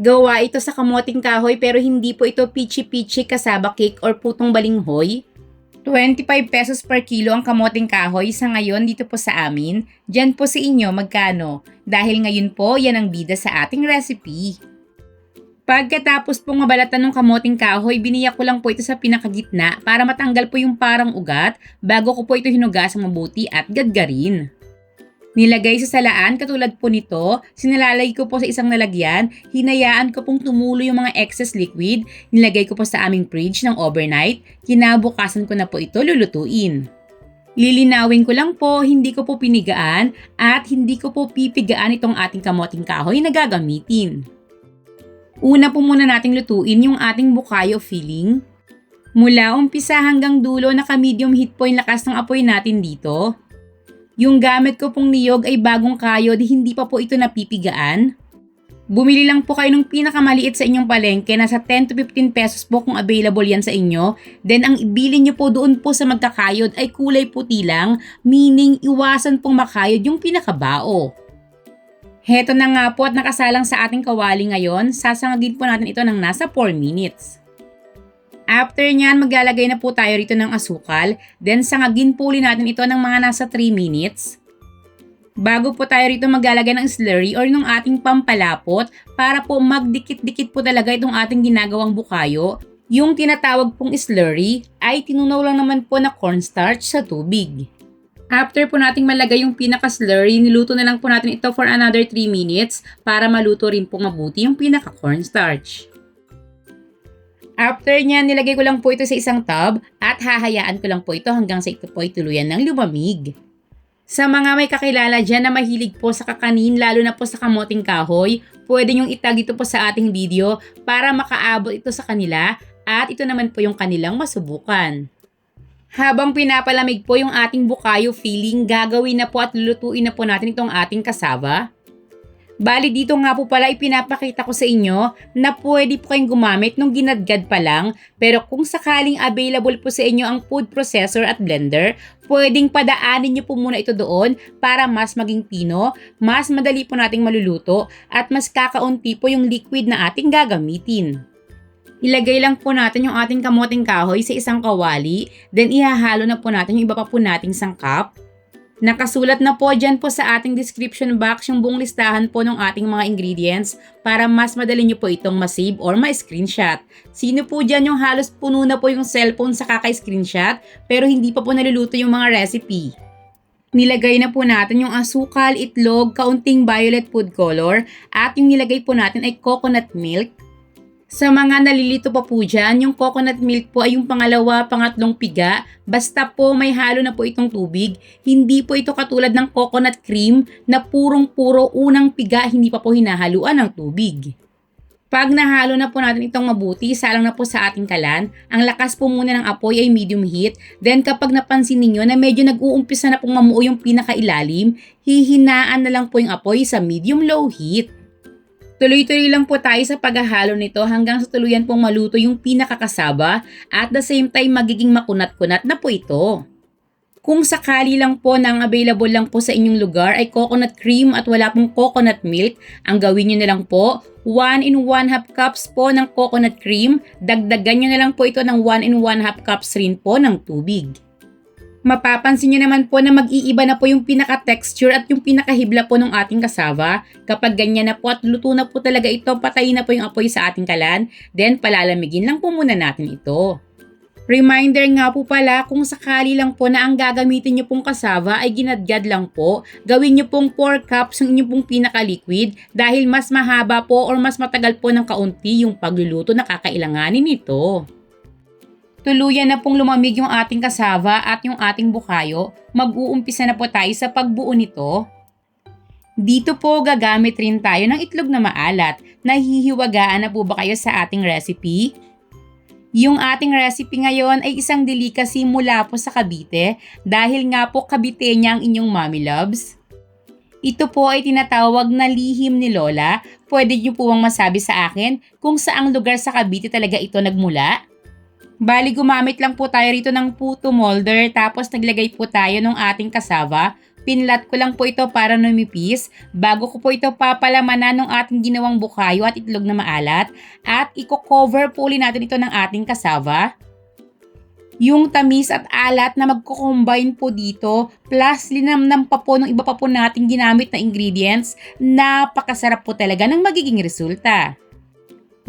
Gawa ito sa kamoting kahoy pero hindi po ito pichi-pichi kasaba cake or putong balinghoy. 25 pesos per kilo ang kamoting kahoy sa ngayon dito po sa amin. Diyan po sa inyo magkano? Dahil ngayon po yan ang bida sa ating recipe. Pagkatapos pong mabalatan ng kamoting kahoy, biniyak ko lang po ito sa pinakagitna para matanggal po yung parang ugat bago ko po ito hinugasang mabuti at gadgarin. Nilagay sa salaan katulad po nito, sinalalay ko po sa isang lalagyan, hinayaan ko pong tumulo yung mga excess liquid, nilagay ko po sa aming fridge ng overnight, kinabukasan ko na po ito lulutuin. Lilinawin ko lang po, hindi ko po pinigaan at hindi ko po pipigaan itong ating kamoting kahoy na gagamitin. Una po muna nating lutuin yung ating bukayo filling. Mula umpisa hanggang dulo naka-medium heat po yung lakas ng apoy natin dito. Yung gamit ko pong niyog ay bagong kayo di hindi pa po ito napipigaan. Bumili lang po kayo ng pinakamaliit sa inyong palengke, nasa 10 to 15 pesos po kung available yan sa inyo. Then ang ibili nyo po doon po sa magkakayod ay kulay puti lang, meaning iwasan pong makayod yung pinakabao. Heto na nga po at nakasalang sa ating kawali ngayon, sasangagin po natin ito ng nasa 4 minutes. After nyan, maglalagay na po tayo rito ng asukal. Then, sangagin po ulit natin ito ng mga nasa 3 minutes. Bago po tayo rito maglalagay ng slurry or ng ating pampalapot para po magdikit-dikit po talaga itong ating ginagawang bukayo. Yung tinatawag pong slurry ay tinunaw lang naman po na cornstarch sa tubig. After po nating malagay yung pinaka-slurry, niluto na lang po natin ito for another 3 minutes para maluto rin po mabuti yung pinaka-cornstarch. After niyan, nilagay ko lang po ito sa isang tub at hahayaan ko lang po ito hanggang sa ito po tuluyan ng lumamig. Sa mga may kakilala dyan na mahilig po sa kakanin, lalo na po sa kamoting kahoy, pwede nyong itag ito po sa ating video para makaabot ito sa kanila at ito naman po yung kanilang masubukan. Habang pinapalamig po yung ating bukayo filling, gagawin na po at lulutuin na po natin itong ating kasaba. Bali dito nga po pala ipinapakita ko sa inyo na pwede po kayong gumamit nung ginadgad pa lang pero kung sakaling available po sa inyo ang food processor at blender, pwedeng padaanin nyo po muna ito doon para mas maging pino, mas madali po nating maluluto at mas kakaunti po yung liquid na ating gagamitin. Ilagay lang po natin yung ating kamoting kahoy sa isang kawali, then ihahalo na po natin yung iba pa po nating sangkap. Nakasulat na po dyan po sa ating description box yung buong listahan po ng ating mga ingredients para mas madali nyo po itong masave or ma-screenshot. Sino po dyan yung halos puno na po yung cellphone sa kaka-screenshot pero hindi pa po naluluto yung mga recipe? Nilagay na po natin yung asukal, itlog, kaunting violet food color at yung nilagay po natin ay coconut milk, sa mga nalilito pa po dyan, yung coconut milk po ay yung pangalawa, pangatlong piga. Basta po may halo na po itong tubig. Hindi po ito katulad ng coconut cream na purong-puro unang piga, hindi pa po hinahaluan ng tubig. Pag nahalo na po natin itong mabuti, salang na po sa ating kalan. Ang lakas po muna ng apoy ay medium heat. Then kapag napansin ninyo na medyo nag-uumpisa na pong mamuo yung pinakailalim, hihinaan na lang po yung apoy sa medium-low heat. Tuloy-tuloy lang po tayo sa paghahalo nito hanggang sa tuluyan pong maluto yung pinakakasaba at the same time magiging makunat-kunat na po ito. Kung sakali lang po na ang available lang po sa inyong lugar ay coconut cream at wala pong coconut milk, ang gawin nyo na lang po, 1 in 1 half cups po ng coconut cream, dagdagan nyo na lang po ito ng 1 in 1 half cups rin po ng tubig. Mapapansin nyo naman po na mag-iiba na po yung pinaka-texture at yung pinaka-hibla po ng ating kasava. Kapag ganyan na po at luto na po talaga ito, patayin na po yung apoy sa ating kalan, then palalamigin lang po muna natin ito. Reminder nga po pala kung sakali lang po na ang gagamitin nyo pong kasava ay ginadgad lang po, gawin nyo pong 4 cups ng inyong pong pinaka-liquid dahil mas mahaba po or mas matagal po ng kaunti yung pagluluto na kakailanganin nito. Tuluyan na pong lumamig yung ating kasava at yung ating bukayo, mag-uumpisa na po tayo sa pagbuo nito. Dito po gagamit rin tayo ng itlog na maalat. Nahihiwagaan na po ba kayo sa ating recipe? Yung ating recipe ngayon ay isang delicacy mula po sa Cavite dahil nga po Cavite niya ang inyong mommy loves. Ito po ay tinatawag na lihim ni Lola. Pwede niyo po bang masabi sa akin kung saang lugar sa Cavite talaga ito nagmula? Bali gumamit lang po tayo rito ng puto molder tapos naglagay po tayo ng ating kasava. Pinlat ko lang po ito para numipis bago ko po ito papalamanan ng ating ginawang bukayo at itlog na maalat at i-cover po ulit natin ito ng ating kasava. Yung tamis at alat na magko-combine po dito plus linamnam pa po ng iba pa po nating ginamit na ingredients, napakasarap po talaga ng magiging resulta.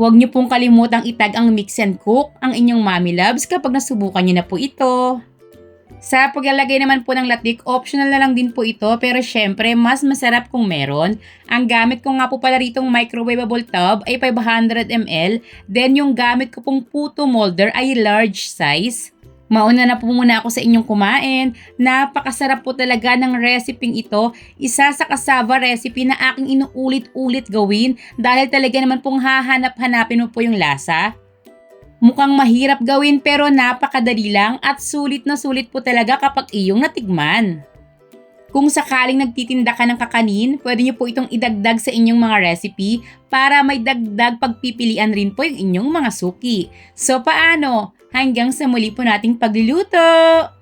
Huwag niyo pong kalimutang itag ang mix and cook ang inyong mommy loves kapag nasubukan niyo na po ito. Sa paglalagay naman po ng latik, optional na lang din po ito pero syempre mas masarap kung meron. Ang gamit ko nga po pala ritong microwavable tub ay 500 ml, then yung gamit ko pong puto molder ay large size. Mauna na po muna ako sa inyong kumain. Napakasarap po talaga ng reseping ito. Isa sa kasava recipe na aking inuulit-ulit gawin dahil talaga naman pong hahanap-hanapin mo po yung lasa. Mukhang mahirap gawin pero napakadali lang at sulit na sulit po talaga kapag iyong natigman. Kung sakaling nagtitinda ka ng kakanin, pwede niyo po itong idagdag sa inyong mga recipe para may dagdag pagpipilian rin po yung inyong mga suki. So paano? Hanggang sa muli po nating pagluluto!